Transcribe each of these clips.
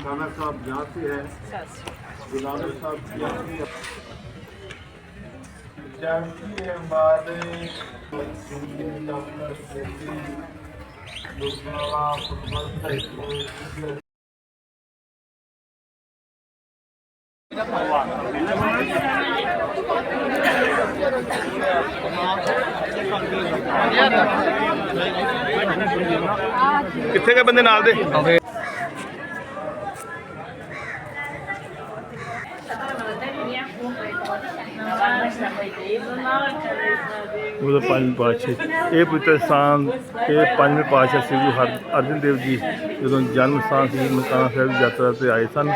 ननकाना साहब यहाँ से है गुलाम साहब यहाँ से जानकी है हमारे ਕਿੱਥੇ ਗਏ ਬੰਦੇ ਨਾਲ ਦੇ ਉਹਦਾ ਪੰਜ ਪਾਤਸ਼ਾਹ ਇਹ ਪਵਿੱਤਰ ਸਥਾਨ ਇਹ ਪੰਜਵੇਂ ਪਾਤਸ਼ਾਹ ਸ੍ਰੀ ਗੁਰੂ ਹਰ ਅਰਜਨ ਦੇਵ ਜੀ ਜਦੋਂ ਜਨਮ ਸਥਾਨ ਸ਼੍ਰੀ ਮਕਾਨਾ ਸਾਹਿਬ ਦੀ ਯਾਤਰਾ ਤੇ ਆਏ ਸਨ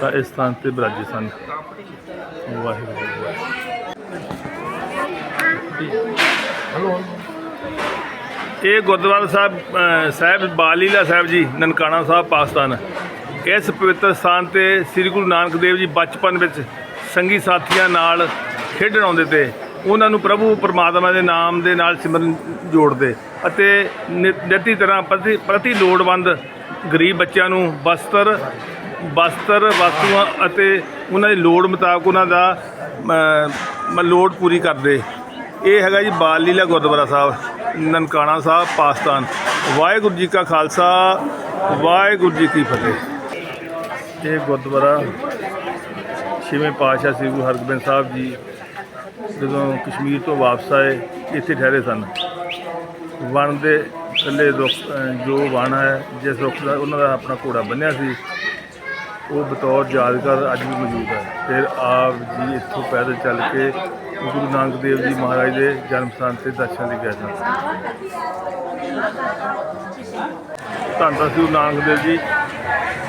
ਤਾਂ ਇਸ ਸਥਾਨ ਤੇ ਬਿਰਾਜੇ ਸਨ। ਵਾਹਿਗੁਰੂ। ਜੀ ਇਹ ਗੁਰਦੁਆਰਾ ਸਾਹਿਬ ਅ, ਸਾਹਿਬ ਬਾਲੀਲਾ ਸਾਹਿਬ ਜੀ ਨਨਕਾਣਾ ਸਾਹਿਬ ਪਾਕਿਸਤਾਨ। ਇਸ ਪਵਿੱਤਰ ਸਥਾਨ ਤੇ ਸ੍ਰੀ ਗੁਰੂ ਨਾਨਕ ਦੇਵ ਜੀ ਬਚਪਨ ਵਿੱਚ ਸੰਗੀ ਸਾਥੀਆਂ ਨਾਲ ਖੇਡਣ ਆਉਂਦੇ ਤੇ ਉਹਨਾਂ ਨੂੰ ਪ੍ਰਭੂ ਪਰਮਾਤਮਾ ਦੇ ਨਾਮ ਦੇ ਨਾਲ ਸਿਮਰਨ ਜੋੜਦੇ ਅਤੇ ਨਿ- ਨਿੱਤੀ ਤਰ੍ਹਾਂ ਪ੍ਰਤੀ ਪ੍ਰਤੀ ਲੋੜਵੰਦ ਗਰੀਬ ਬੱਚਿਆਂ ਨੂੰ ਬਸਤਰ ਬਸਤਰ ਵਸਤੂਆਂ ਅਤੇ ਉਹਨਾਂ ਦੀ ਲੋੜ ਮੁਤਾਬਕ ਉਹਨਾਂ ਦਾ ਮ- ਲੋੜ ਪੂਰੀ ਕਰਦੇ। ਇਹ ਹੈਗਾ ਜੀ ਬਾਲ ਲੀਲਾ ਗੁਰਦੁਆਰਾ ਸਾਹਿਬ, ਨਨਕਾਣਾ ਸਾਹਿਬ, ਪਾਕਿਸਤਾਨ। ਵਾਹਿਗੁਰੂ ਜੀ ਕਾ ਖਾਲਸਾ, ਵਾਹਿਗੁਰੂ ਜੀ ਕੀ ਫਤਿਹ। ਇਹ ਗੁਰਦੁਆਰਾ ਛੇਵੇਂ ਪਾਤਸ਼ਾਹ ਸ੍ਰੀ ਗੁਰੂ ਹਰਗੋਬਿੰਦ ਸਾਹਿਬ ਜੀ ਜਦੋਂ ਕਸ਼ਮੀਰ ਤੋਂ ਵਾਪਸ ਆਏ ਇੱਥੇ ਠਹਿਰੇ ਸਨ। ਵਣ ਦੇ ਥੱਲੇ ਜੋ ਵਣ ਹੈ ਜਿਸ ਰੁੱਖ ਦਾ ਉਹਨਾਂ ਦਾ ਆਪਣਾ ਘੋੜਾ ਬੰਨਿਆ ਸੀ ਉਹ ਬਤੌਰ ਯਾਦਗਾਰ ਅੱਜ ਵੀ ਮੌਜੂਦ ਹੈ। ਫਿਰ ਆਪ ਜੀ ਇੱਥੋਂ ਪੈਦਲ ਚੱਲ ਕੇ ਗੁਰੂ ਨਾਨਕ ਦੇਵ ਜੀ ਮਹਾਰਾਜ ਦੇ ਜਨਮ ਸਥਾਨ ਤੇ ਦਰਸ਼ਨ ਲਈ ਗਏ ਸਨ। ਧੰਦਾ ਗੁਰੂ ਨਾਨਕ ਦੇਵ ਜੀ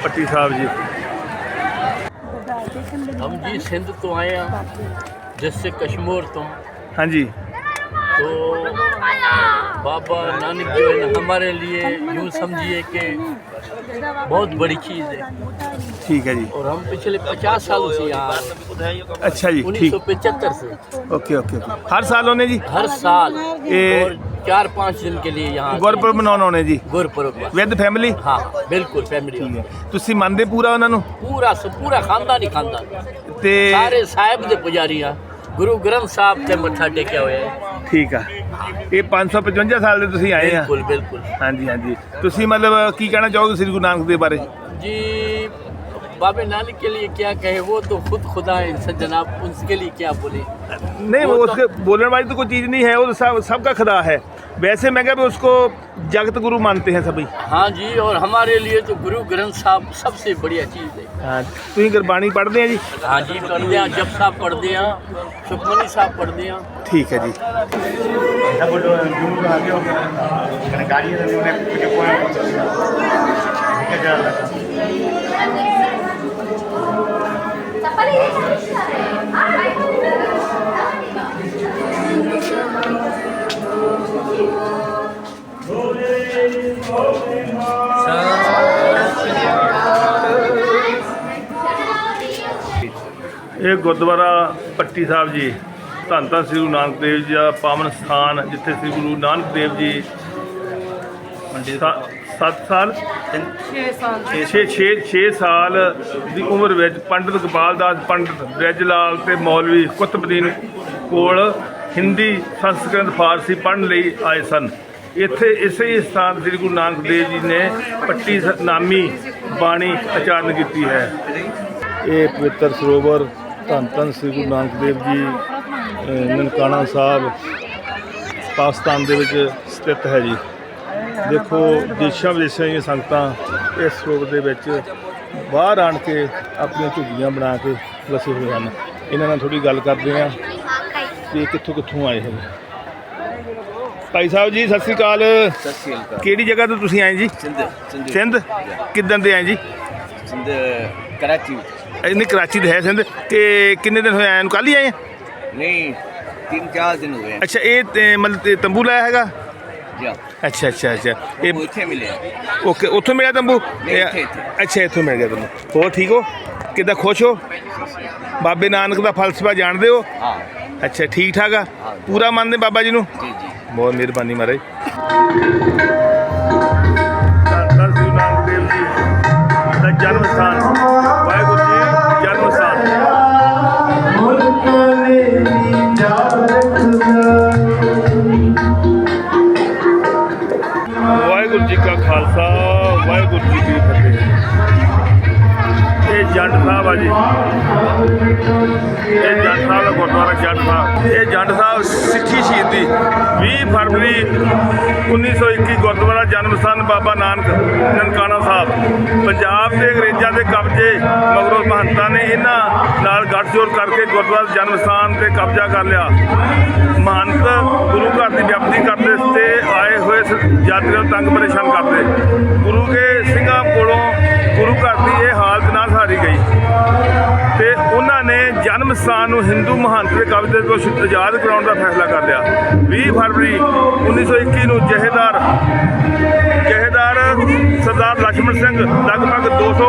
ਪੱਟੀ ਸਾਹਿਬ ਜੀ। ਹਮ ਜੀ ਸਿੰਧ ਤੋਂ ਆਏ ਆ जिससे कश्मीर तो ਹਾਂਜੀ तो बाबा नानक जो है ना हमारे लिए यूँ समझिए कि बहुत बड़ी चीज़ है ਠੀਕ ਹੈ ਜੀ और हम पिछले पचास सालों से यहाँ आए ਅੱਛਾ ਜੀ उन्नीस ਠੀਕ सौ पचहत्तर से ਓਕੇ ਓਕੇ ਓਕੇ ਹਰ ਸਾਲ ਆਉਂਦੇ ਜੀ हर साल ये- और चार पाँच दिन के लिए यहाँ ਗੁਰਪੁਰਬ ਮਨਾਉਣ ਆਉਂਦੇ ਜੀ गुरपुरब पर। ਵਿਦ ਫੈਮਿਲੀ हाँ बिल्कुल फैमिली ਠੀਕ ਹੈ ਤੁਸੀਂ ਮੰਨਦੇ ਪੂਰਾ ਉਹਨਾਂ ਨੂੰ पूरा सब पूरा खानदान ही खानदान ਤੇ सारे साहिब दे पुजारी हैं गुरु ग्रंथ साहब से मत्था टेके हुए हैं ਠੀਕ ਆ ਇਹ 555 ਸਾਲ ਦੇ ਤੁਸੀਂ ਆਏ ਆ बिल्कुल बिल्कुल ਹਾਂਜੀ ਹਾਂਜੀ ਤੁਸੀਂ ਮਤਲਬ ਕੀ ਕਹਿਣਾ ਚਾਹੋਗੇ ਸ੍ਰੀ ਗੁਰੂ ਨਾਨਕ ਦੇਵ ਬਾਰੇ जी बाबे नानक के लिए क्या कहे वो तो खुद खुदा है इनसे जनाब उनके लिए क्या बोले नहीं वो वो तो- उसके बोलने वाली तो कोई चीज़ नहीं है वो तो सब सबका खुदा है वैसे मैं क्या उसको जगत गुरु मानते हैं सभी। हाँ जी और हमारे लिए तो गुरु ग्रंथ साहब सबसे बढ़िया चीज़ है। हाँ तुम गुरबाणी पढ़ते हैं जी? हाँ जी पढ़ते हैं जब साहब पढ़ते हैं सुखमनी साहब पढ़ते हैं। ठीक है जी। चप्पल ਇਹ ਗੁਰਦੁਆਰਾ ਪੱਟੀ ਸਾਹਿਬ ਜੀ ਧੰਨ ਧੰਨ ਸ੍ਰੀ ਗੁਰੂ ਨਾਨਕ ਦੇਵ ਜੀ ਦਾ ਪਾਵਨ ਸਥਾਨ ਜਿੱਥੇ ਸ੍ਰੀ ਗੁਰੂ ਨਾਨਕ ਦੇਵ ਜੀ 7 ਸਾਲ? 6 6 6 ਸਾਲ ਦੀ ਉਮਰ ਵਿੱਚ ਪੰਡਿਤ ਗੋਪਾਲ ਦਾਸ ਪੰਡਿਤ ਬ੍ਰਿਜ ਲਾਲ ਤੇ ਮੌਲਵੀ ਕੁਤਬਦੀਨ ਕੋਲ ਹਿੰਦੀ ਸੰਸਕ੍ਰਿਤ ਫਾਰਸੀ ਪੜ੍ਹਨ ਲਈ ਆਏ ਸਨ। ਇੱਥੇ ਇਸੇ ਹੀ ਸਥਾਨ ਸ੍ਰੀ ਗੁਰੂ ਨਾਨਕ ਦੇਵ ਜੀ ਨੇ ਪੱਟੀ ਨਾਮੀ ਬਾਣੀ ਉਚਾਰਨ ਕੀਤੀ ਹੈ। ਇਹ ਪਵਿੱਤਰ ਸਰੋਵਰ ਧੰਨ ਧੰਨ ਸ੍ਰੀ ਗੁਰੂ ਨਾਨਕ ਦੇਵ ਜੀ ਨਨਕਾਣਾ ਸਾਹਿਬ, ਪਾਕਿਸਤਾਨ ਦੇ ਵਿੱਚ ਸਥਿਤ ਹੈ ਜੀ। ਦੇਖੋ, ਦੇਸ਼ਾਂ ਵਿਦੇਸ਼ਾਂ ਦੀਆਂ ਸੰਗਤਾਂ ਇਸ ਸਰੋਵਰ ਦੇ ਵਿੱਚ ਬਾਹਰ ਆਣ ਕੇ ਆਪਣੀਆਂ ਝੁੱਗੀਆਂ ਬਣਾ ਕੇ ਵਸੇ ਹੋਏ ਹਨ। ਇਹਨਾਂ ਨਾਲ ਥੋੜੀ ਗੱਲ ਕਰਦੇ ਹਾਂ ਕਿ ਕਿੱਥੋਂ ਕਿੱਥੋਂ ਆਏ ਹਨ ਭਾਈ ਸਾਹਿਬ ਜੀ ਸਤਿ ਸ੍ਰੀ ਅਕਾਲ। ਸਤਿ ਸ਼੍ਰੀ ਅਕਾਲ। ਕਿਹੜੀ ਜਗ੍ਹਾ ਤੋਂ ਤੁਸੀਂ ਆਏ ਜੀ? ਸਿੰਧ ਸਿੰਧ। ਕਿੱਦਾਂ ਦੇ ਆਏ ਜੀ? ਸਿੰਧ ਕਰਾਚੀ ਇਹਨੇ ਕਰਾਚੀ ਦੇ ਹੈ ਸਿੰਧ। ਕਿ ਕਿੰਨੇ ਦਿਨ ਹੋਏ ਆਏ ਨੂੰ? ਕੱਲ ਹੀ ਆਏ ਨਹੀਂ ਤਿੰਨ ਚਾਰ ਦਿਨ ਹੋਏ ਅੱਛਾ ਇਹ ਤੇ ਮਤਲਬ ਤੇ ਤੰਬੂ ਲਾਇਆ ਹੈਗਾ? ਅੱਛਾ ਅੱਛਾ ਅੱਛਾ। ਇਹ ਇੱਥੇ ਮਿਲੇ ਓਕੇ ਉੱਥੋਂ ਮਿਲਿਆ ਤੰਬੂ। ਅੱਛਾ ਇੱਥੋਂ ਮਿਲ ਗਿਆ ਤੰਬੂ। ਹੋਰ ਠੀਕ ਹੋ? ਕਿੱਦਾਂ ਖੁਸ਼ ਹੋ? ਬਾਬੇ ਨਾਨਕ ਦਾ ਫਲਸਫਾ ਜਾਣਦੇ ਹੋ? ਹਾਂ। ਅੱਛਾ ਠੀਕ ਠਾਕ ਆ। ਪੂਰਾ ਮੰਨਦੇ ਬਾਬਾ ਜੀ ਨੂੰ? ਜੀ ਜੀ। ਬਹੁਤ ਮਿਹਰਬਾਨੀ ਮਹਾਰਾਜ। ਧੰਨ ਸ੍ਰੀ ਦੇਵ ਜੀ ਦਾ ਜਨਮ ਸਥਾਨ ਵਾਹਿਗੁਰੂ ਜੀ ਜਨਮ ਸਥਾਨ ਵਾਹਿਗੁਰੂ ਜੀ ਕਾ ਖਾਲਸਾ ਵਾਹਿਗੁਰੂ ਜੀ ਕੀ ਜੰਡ ਸਾਹਿਬ ਆ ਜੀ। ਇਹ ਜੰਡ ਸਾਹਿਬ ਦਾ ਗੁਰਦੁਆਰਾ ਜੰਡ ਸਾਹਿਬ। ਇਹ ਜੰਡ ਸਾਹਿਬ ਸਿੱਖੀ ਸ਼ਹੀਦੀ 20 ਫਰਵਰੀ 1921 ਗੁਰਦੁਆਰਾ ਜਨਮ ਸਥਾਨ ਬਾਬਾ ਨਾਨਕ ਨਨਕਾਣਾ ਸਾਹਿਬ। ਪੰਜਾਬ ਦੇ ਅੰਗਰੇਜ਼ਾਂ ਦੇ ਕਬਜ਼ੇ ਮਗਰੋਂ ਮਹੰਤਾਂ ਨੇ ਇਹਨਾਂ ਨਾਲ ਗੱਠਜੋੜ ਕਰਕੇ ਗੁਰਦੁਆਰਾ ਜਨਮ ਸਥਾਨ ਤੇ ਕਬਜ਼ਾ ਕਰ ਲਿਆ। ਮਹੰਤ ਗੁਰੂ ਘਰ ਦੀ ਵਿਅਕਤੀ ਕਰਦੇ ਤੇ ਆਏ ਹੋਏ ਸ- ਯਾਤਰੀਆਂ ਨੂੰ ਤੰਗ ਪਰੇਸ਼ਾਨ ਕਰਦੇ। ਗੁਰੂ ਕੇ ਸਿੰਘਾਂ ਕੋਲੋਂ ਗੁਰੂ ਘਰ ਦੀ ਇਹ ਜਨਮ ਨੂੰ ਹਿੰਦੂ ਮਹੰਤ ਦੇ ਕਬਜ਼ੇ ਤੋਂ ਆਜ਼ਾਦ ਕਰਾਉਣ ਦਾ ਫੈਸਲਾ ਕਰ ਲਿਆ। 20 ਫਰਵਰੀ 1921 ਨੂੰ ਜਹੇਦਾਰ ਜਹੇਦਾਰ ਸਰਦਾਰ ਲਖਮਣ ਸਿੰਘ ਲਗਭਗ 200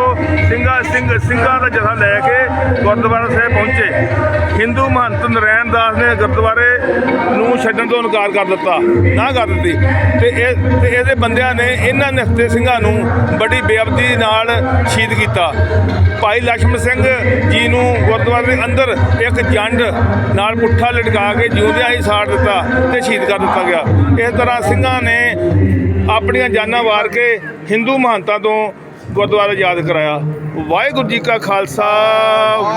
ਸਿੰਘਾਂ ਸਿੰਘ ਸਿੰਘਾਂ ਦਾ ਜਥਾ ਲੈ ਕੇ ਗੁਰਦੁਆਰਾ ਸਾਹਿਬ ਪਹੁੰਚੇ। ਹਿੰਦੂ ਮਹੰਤ ਨਰੈਣ ਦਾਸ ਨੇ ਗੁਰਦੁਆਰੇ ਨੂੰ ਛੱਡਣ ਤੋਂ ਇਨਕਾਰ ਕਰ ਦਿੱਤਾ, ਨਾ ਕਰ ਦਿੱਤੀ। ਤੇ ਇਹ, ਤੇ ਇਹਦੇ ਬੰਦਿਆਂ ਨੇ ਇਹਨਾਂ ਨਿਹੱਤੇ ਸਿੰਘਾਂ ਨੂੰ ਬੜੀ ਬੇਅਬਦੀ ਨਾਲ ਸ਼ਹੀਦ ਕੀਤਾ। ਭਾਈ ਲਖਮਣ ਸਿੰਘ ਜੀ ਨੂੰ ਗੁਰਦੁਆਰੇ ਦੇ ਅੰਦਰ ਇੱਕ ਜੰਡ ਨਾਲ ਪੁੱਠਾ ਲਟਕਾ ਕੇ ਜਿਉਂਦਿਆਂ ਹੀ ਸਾੜ ਦਿੱਤਾ ਤੇ ਸ਼ਹੀਦ ਕਰ ਦਿੱਤਾ ਗਿਆ। ਇਸ ਤਰ੍ਹਾਂ ਸਿੰਘਾਂ ਨੇ ਆਪਣੀਆਂ ਜਾਨਾਂ ਵਾਰ ਕੇ ਹਿੰਦੂ ਮਹੰਤਾਂ ਤੋਂ ਗੁਰਦੁਆਰਾ ਯਾਦ ਕਰਾਇਆ। ਵਾਹਿਗੁਰੂ ਜੀ ਕਾ ਖਾਲਸਾ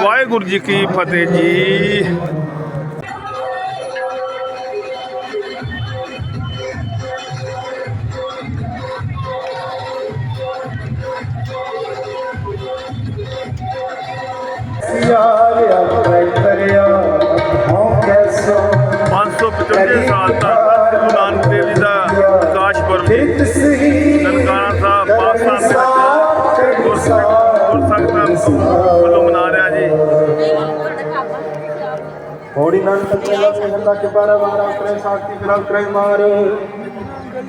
ਵਾਹਿਗੁਰੂ ਜੀ ਕੀ ਫਤਿਹ ਜੀ। ਯਾਰ ਆਪਣੇ ਕਰਿਆ ਹਉ ਕੈਸੋ 555 ਸਾਲ ਤੱਕ। ਹੋੜੀ ਨੰਨ ਤੱਕੇ ਲੱਗੇ ਹੰਦਾ ਕੇ ਕਰੇ ਸਾਖੀ ਫਿਲਹਾਲ ਕਰੇ ਮਾਰ।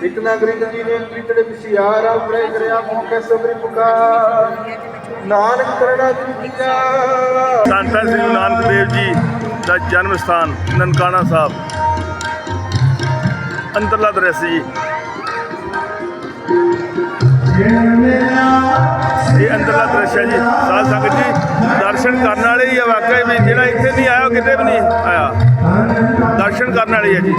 ਇੱਕ ਨਾਗਰਿਕ ਜੀ ਨੇ ਪ੍ਰੀਤੜੇ ਪਿਛਿਆਰ ਆਪਣੇ ਕਰਿਆ ਮੋਹ ਕੈਸੋ ਪੁਕਾਰ। ਨਾਨਕ ਕਰਣਾ ਕੀਆ ਧੰਨ ਸ੍ਰੀ ਗੁਰੂ ਨਾਨਕ ਦੇਵ ਜੀ ਦਾ ਜਨਮ ਸਥਾਨ, ਨਨਕਾਣਾ ਸਾਹਿਬ। ਅੰਦਰਲਾ ਦ੍ਰਿਸ਼ ਜੀ। ਇਹ ਅੰਦਰਲਾ ਦ੍ਰਿਸ਼ ਹੈ ਜੀ, ਸਾਧ ਸੰਗਤ ਜੀ, ਦਰਸ਼ਨ ਕਰਨ ਵਾਲੇ ਹੀ ਆ, ਵਾਕਈ ਵੀ ਜਿਹੜਾ ਇੱਥੇ ਨਹੀਂ ਆਇਆ, ਉਹ ਕਿਤੇ ਵੀ ਨਹੀਂ ਆਇਆ। ਦਰਸ਼ਨ ਕਰਨ ਵਾਲੇ ਹੈ ਜੀ।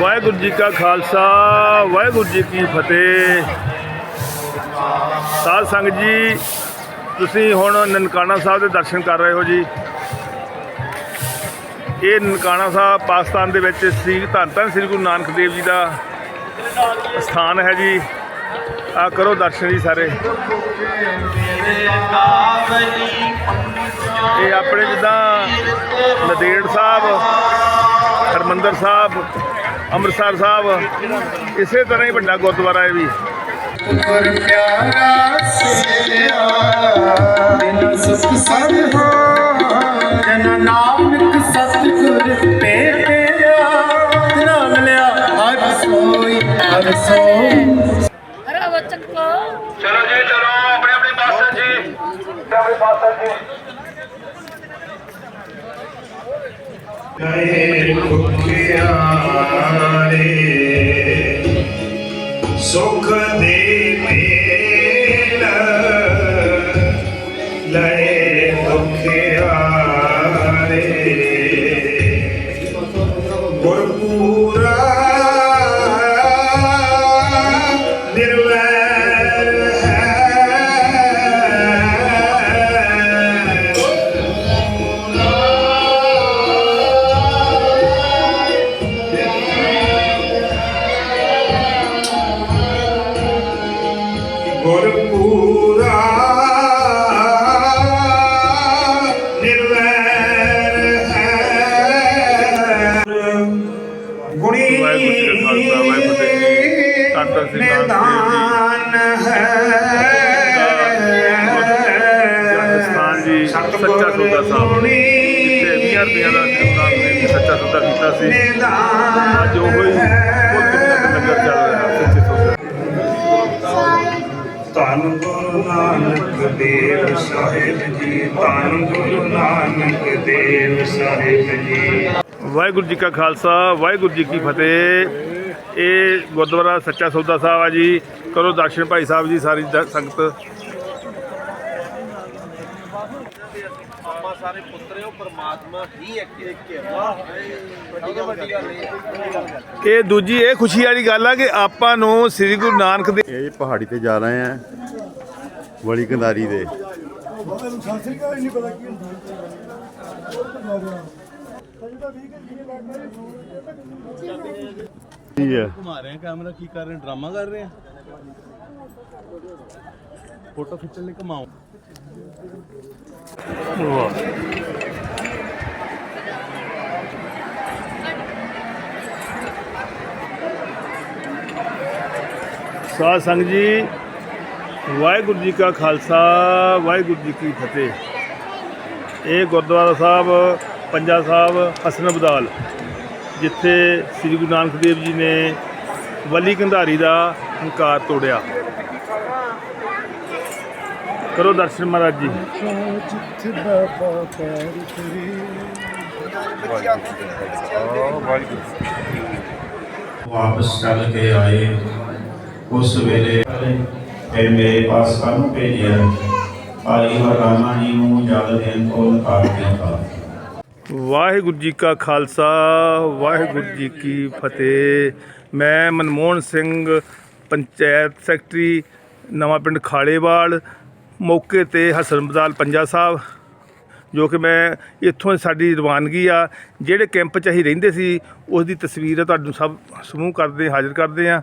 ਵਾਹਿਗੁਰੂ ਜੀ ਕਾ ਖਾਲਸਾ, ਵਾਹਿਗੁਰੂ ਜੀ ਕੀ ਫਤਿਹ। ਸਾਧ ਸੰਗਤ ਜੀ, ਤੁਸੀਂ ਹੁਣ ਨਨਕਾਣਾ ਸਾਹਿਬ ਦੇ ਦਰਸ਼ਨ ਕਰ ਰਹੇ ਹੋ ਜੀ। ਇਹ ਨਨਕਾਣਾ ਸਾਹਿਬ ਪਾਕਿਸਤਾਨ ਦੇ ਵਿੱਚ ਸ੍ਰੀ ਧੰਨ ਧੰਨ ਸ੍ਰੀ ਗੁਰੂ ਨਾਨਕ ਦੇਵ ਜੀ ਦਾ ਸਥਾਨ ਹੈ ਜੀ। ਆ ਕਰੋ ਦਰਸ਼ਨ ਜੀ ਸਾਰੇ। ਇਹ ਆਪਣੇ ਜਿੱਦਾਂ ਨਦੇੜ ਸਾਹਿਬ, ਹਰਮੰਦਰ ਸਾਹਿਬ, ਅੰਮ੍ਰਿਤਸਰ ਸਾਹਿਬ, ਇਸੇ ਤਰ੍ਹਾਂ ਹੀ ਵੱਡਾ ਗੁਰਦੁਆਰਾ ਹੈ ਵੀ। ਗੁਰ ਪਿਆਰਾ ਸੇਆ ਬਿਨ ਸੁਖ ਸਦ ਹੋ ਜਨ ਨਾਨਕ ਸਤਿਗੁਰ ਪੇਰਿਆ। ਸੋਈ ਅਰੇ ਬੱਚਕ ਕੋ ਚਲੋ ਜੀ, ਚਲੋ, ਆਪਣੇ ਆਪਣੇ ਪਾਸਨ ਜੀ। ਆਪਣੇ ਪਾਸਨ ਜੀ ਗਏ ਭੁਖਿਆਰੇ ਸੁਖ ਦੇ ਮੇਲ ਕੀ ਫਤਿਹ। ਧੰਨ ਧੰਨ ਸ੍ਰੀ ਨਾਨਕ ਦੇਵ ਜੀ। ਹੈ। ਸਥਾਨ ਜੀ ਸੱਚਾ ਸੌਦਾ ਸਾਹਿਬ। ਜਿੱਥੇ 20 ਰੁਪਈਆ ਦਾ ਗੁਰੂ ਨਾਨਕ ਦੇਵ ਜੀ ਸੱਚਾ ਸੌਦਾ ਕੀਤਾ ਸੀ। ਅੱਜ ਉਹ ਹੀ ਕੁੱਲ ਦੁਨੀਆ ਤੇ ਲੰਗਰ ਚੱਲ ਰਿਹਾ ਸੱਚੇ ਸੌਦੇ ਧੰਨ ਗੁਰੂ ਨਾਨਕ ਦੇਵ ਸਾਹਿਬ ਜੀ ਧੰਨ ਗੁਰੂ ਨਾਨਕ ਦੇਵ ਸਾਹਿਬ ਜੀ। ਵਾਹਿਗੁਰੂ ਜੀ ਕਾ ਖਾਲਸਾ ਵਾਹਿਗੁਰੂ ਜੀ ਕੀ ਫਤਿਹ। ਇਹ ਗੁਰਦੁਆਰਾ ਸੱਚਾ ਸੌਦਾ ਸਾਹਿਬ ਆ ਜੀ। ਕਰੋ ਦਰਸ਼ਨ ਭਾਈ ਸਾਹਿਬ ਜੀ ਸਾਰੀ ਸੰਗਤ। ਸਾਰੇ ਪੁੱਤਰ ਹੈ ਉਹ ਪਰਮਾਤਮਾ ਹੀ ਇੱਕ ਇੱਕ ਹੈ। ਵਾਹ ਵੱਡੀ ਗੱਲ ਵੱਡੀ ਗੱਲ ਇਹ ਇਹ ਦੂਜੀ ਇਹ ਖੁਸ਼ੀ ਵਾਲੀ ਗੱਲ ਆ ਕਿ ਆਪਾਂ ਨੂੰ ਸ੍ਰੀ ਗੁਰੂ ਨਾਨਕ ਦੇ ਇਹ ਪਹਾੜੀ ਤੇ ਜਾ ਰਹੇ ਆ ਵਲੀ ਕੰਦਾਰੀ ਦੇ। ਕੀ ਹੈ? ਘੁਮਾ ਰਹੇ ਆ ਕੈਮਰਾ ਕੀ ਕਰ ਰਹੇ ਡਰਾਮਾ ਕਰ ਰਹੇ ਆ? ਫੋਟੋ ਖਿੱਚਣ ਲਈ ਘੁਮਾਓ। ਸਾਧ ਸੰਗਤ ਜੀ ਵਾਹਿਗੁਰੂ ਜੀ ਕਾ ਖਾਲਸਾ ਵਾਹਿਗੁਰੂ ਜੀ ਕੀ ਫਤਿਹ। ਇਹ ਗੁਰਦੁਆਰਾ ਸਾਹਿਬ ਪੰਜਾ ਸਾਹਿਬ ਹਸਨ ਅਬਦਾਲ। ਜਿੱਥੇ ਸ੍ਰੀ ਗੁਰੂ ਨਾਨਕ ਦੇਵ ਜੀ ਨੇ ਵਲੀ ਕੰਧਾਰੀ ਦਾ ਹੰਕਾਰ ਤੋੜਿਆ। ਕਰੋ ਦਰਸ਼ਨ ਮਹਾਰਾਜ ਜੀ। ਵਾਪਸ ਚੱਲ ਕੇ ਆਏ। ਉਸ ਵੇਲੇ ਫਿਰ ਮੇਰੇ ਪਾਸ ਕਾਹਨੂੰ ਭੇਜਿਆ। ਭਾਈ ਵਰਾਨਾ ਜੀ ਨੂੰ ਜਲ ਦੇਣ ਤੋਂ ਇਨਕਾਰ ਕੀਤਾ ਵਾਹਿਗੁਰੂ ਜੀ ਕਾ ਖਾਲਸਾ, ਵਾਹਿਗੁਰੂ ਜੀ ਕੀ ਫਤਿਹ। ਮੈਂ ਮਨਮੋਹਨ ਸਿੰਘ, ਪੰਚਾਇਤ ਸੈਕਟਰੀ, ਨਵਾਂ ਪਿੰਡ ਖਾਲੇਵਾਲ, ਮੌਕੇ ਤੇ ਹਸਨ ਬਦਾਲ ਪੰਜਾ ਸਾਹਿਬ, ਜੋ ਕਿ ਮੈਂ ਇੱਥੋਂ ਸਾਡੀ ਰਵਾਨਗੀ ਆ। ਜਿਹੜੇ ਕੈਂਪ 'ਚ ਅਸੀਂ ਰਹਿੰਦੇ ਸੀ ਉਸ ਦੀ ਤਸਵੀਰ ਤੁਹਾਨੂੰ ਸਭ, ਸਮੂਹ ਕਰਦੇ, ਹਾਜ਼ਰ ਕਰਦੇ ਆ।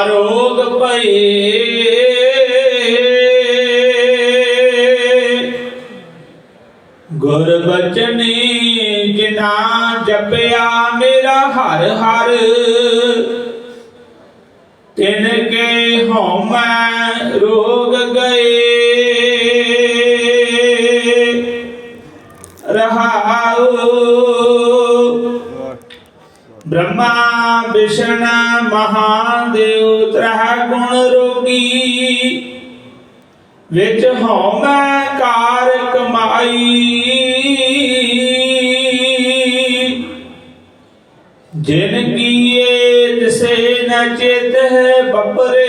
ਰੋਗ ਆਰੋਗ ਭਏ। ਗੁਰ ਬਚਨੀ ਜਿਨਾ ਜਪਿਆ ਮੇਰਾ ਹਰ ਹਰ ਤਿਨ ਕੇ ਹਉਮੈ ਰੋਗ ਬ੍ਰਹਮਾ ਵਿਸ਼ਨ ਮਹਾਦੇਵ ਤ੍ਰਹਿ ਗੁਣ ਰੋਗੀ, ਵਿੱਚ ਹਉਮੈ ਕਾਰ ਕਮਾਈ। ਜਿਨ ਕੀਏ ਤਿਸੇ ਨ ਚਿਤ ਹੈ ਬਪਰੇ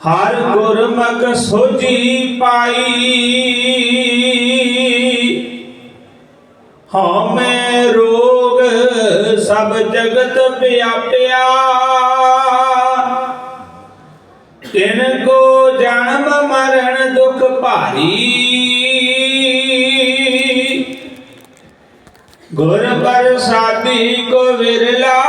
ਹਰ ਗੁਰਮਖ ਸੋਜੀ ਪਾਈ। ਹਉਮੈ ਜਗਤ ਵਿਆਪਿਆ। ਤਿਨ ਕੋ ਜਨਮ ਮਰਨ ਦੁਖ ਭਾਰੀ। ਗੁਰ ਪ੍ਰਸਾਦੀ ਕੋ ਵਿਰਲਾ।